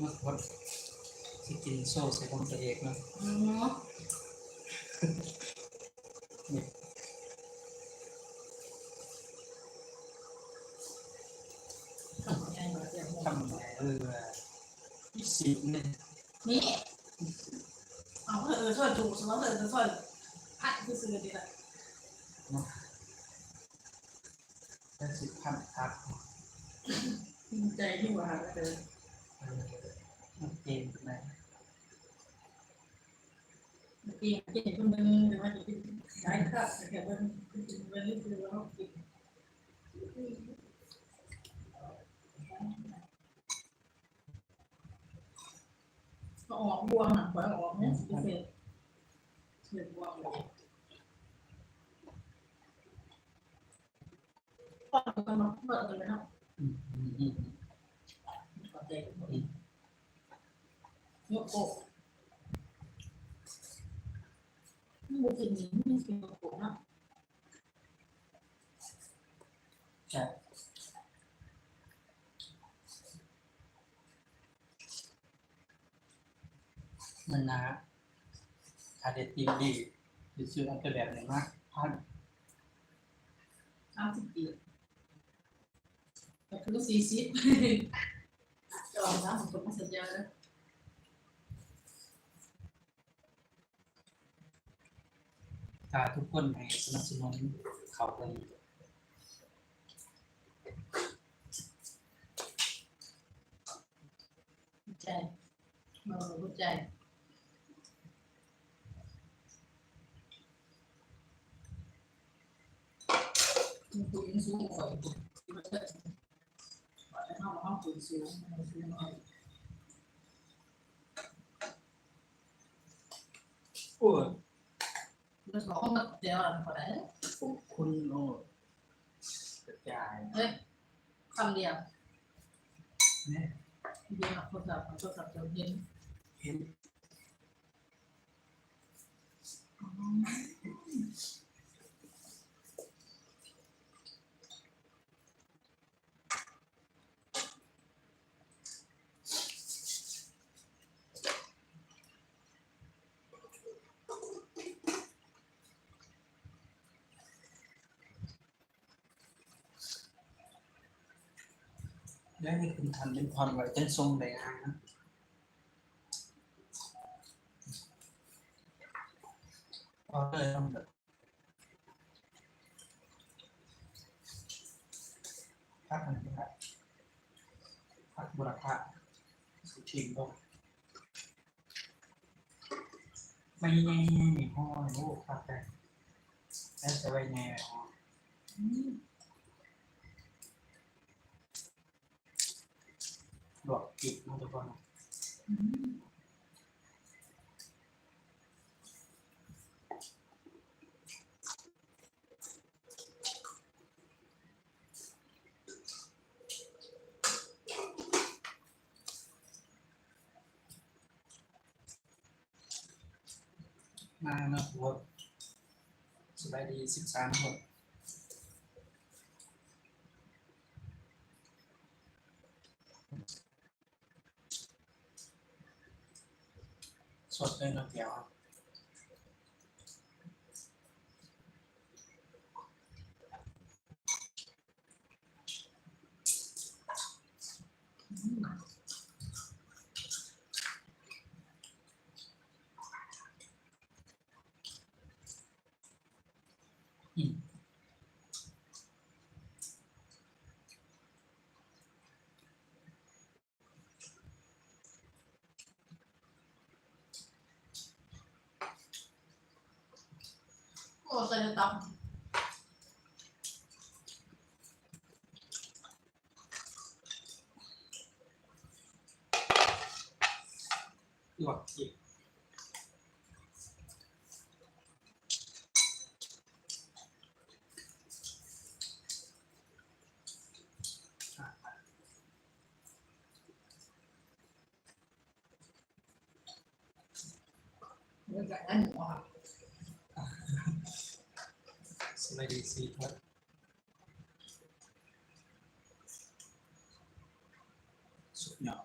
เมื่อคนที่กินโซ่ใส่ของตัวเองนาะอืมนี่ทำเออยี่สิบเนี่ยนี่เอาเออช่วยถูกสมมติเออช่วยพัดคือซื้อดีละเนาะได้สิบพันครับใจที่ว่าเออ เออมันเกมไหนปีเก่งคนนึงหรือว่าจะเป็นได้ครับแต่ว่าเป็นเป็นนี่คือว่ากินก็ออกบวมอะปล่อยออกเนี่ยพิเศษเสียบวมเลยก็ต้องมาเปิดเลยนะอืมอืมอืมขอใจ ยกอกบุกินนี้ม่กินยกอกนะใช่มันนะอาเดติมดีจะซื้ออันเป็นแบบไหนมากพันสาสิบปีแต่คือสี่สิบจอมนะผมก็ม่สัญญาแล้ว ถ้าทุกคนให้สนับสนุนเขาไปใจเออรู้ใจมันคุยสูงกว่าอีกมันจะว่าเข้ามาห้องคุยสูงมันสูงหน่อยโอ้ ยมันบอกว่าเดี๋ยวอะไรก็ได้ขอบคุณโอ้กระจายเฮ้ยคำเดียวเนี่ยเดียวโทรศัพท์โทรศัพท์จะเห็น เห็น ได้นี่คุณทันเป็นพรไหวเต้นทรงได้งานนะพอเลยต้องแบบพักมันนะครับพักบุรพาสุชิงก็ไม่ไงมีห้อโอ้พักแต่แล้วจะไว้ไงอ๋ออืม ดอก จิกมันจะพออืมาเนาะหัวสบายดีสิบสามคนสดเลยเนาะเดี๋ยว อืม อืมโอ้ใส่ตับลวกจิกอะเรื่องการ